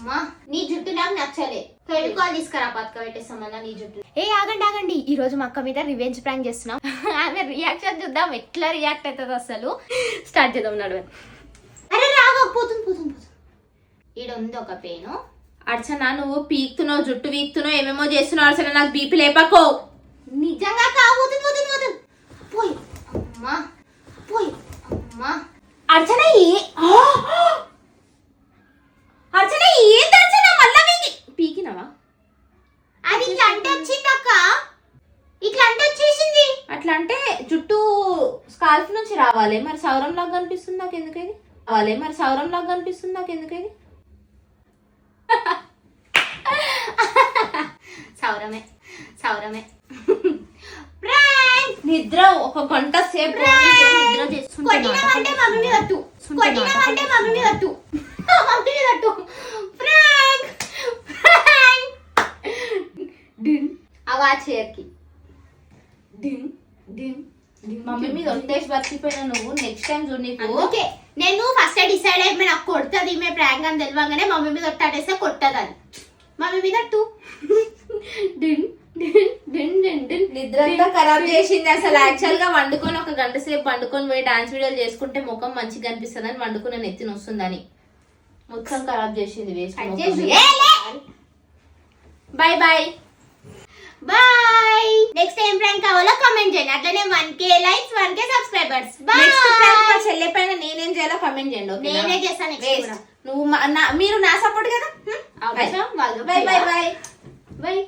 అమ్మా నీ జుట్టు నాకు నచ్చలే. ఫెవికాల్ తీసుకురా పక్క పెట్టేస్తాం మళ్ళా నీ జుట్టు. ఏ ఆగండి ఆగండి. ఈ రోజు మా అక్క మీద రివెంజ్ ప్రాంక్ చేస్తున్నాం. ఆమె రియాక్షన్ చూద్దాం ఎట్లా రియాక్ట్ అవుతుంది అసలు. స్టార్ట్ చేద్దాం నడువే. అరే రాగా పోతుంది పోతుంది పోతుంది. ఈడ ఉంది ఒక పేను అర్చన నువ్వు పీక్తున్నావు జుట్టు వీక్తున్నావు ఏమేమో చేస్తున్నావు అర్చన నాకు బీపీ లేపకో. నిజంగా కాబోతుంది పోతుంది పోతుంది పోయి అమ్మా పోయి అమ్మా. అర్చన ఏ ఆ! అర్చన ఏంటి అర్చన మళ్ళా వీకి పీకినవా అది ఇట్లా అంటే వచ్చింది అక్క ఇట్లా అంటే అట్లా అంటే జుట్టు స్కాల్ఫ్ నుంచి రావాలి. మరి సౌరం లాగా కనిపిస్తుంది నాకు ఎందుకది? రావాలి మరి సౌరం లాగా కనిపిస్తుంది నాకు ఎందుకది? సౌరమే. సౌరమే. ప్రాంక్! నిద్ర ఒక గంట సేపు నిద్ర అవి ఆ చైర్కి డిన్. మమ్మీ మీద ఒట్టేసి బతికిపోయినా నువ్వు నెక్స్ట్ టైం చూడు నీకు. అందుకే నేను ఫస్ట్ డిసైడ్ అయిపోయి నాకు కొడుతుంది ఈమె ప్రాంక్ అని తెలియగానే మమ్మీ మీద ఒట్టాడేస్తే కొట్టదు అని మమ్మీ మీద అట్టు డిన్ నిద్ర అంతా ఖరాబ్ చేసింది అసలు. యాక్చువల్గా వండుకొని ఒక గంట సేపు వండుకొని పోయి డాన్స్ వీడియోలు చేసుకుంటే ముఖం మంచిగా కనిపిస్తుంది అని వండుకున్న నెత్తిన వస్తుందని మొత్తం ఖరాబ్ చేసింది waste bye bye bye next ఏం ప్రాంక్ కావాలో కామెంట్ చేయండి. అట్లనే one K likes one K subscribers. మా చెల్లె పైన నేనేం చేయాలో కమెంట్ చేయండి? నేనే చేస్తాను. నువ్వు మా- నా- మీరు నా సపోర్ట్ కదా? Bye bye bye bye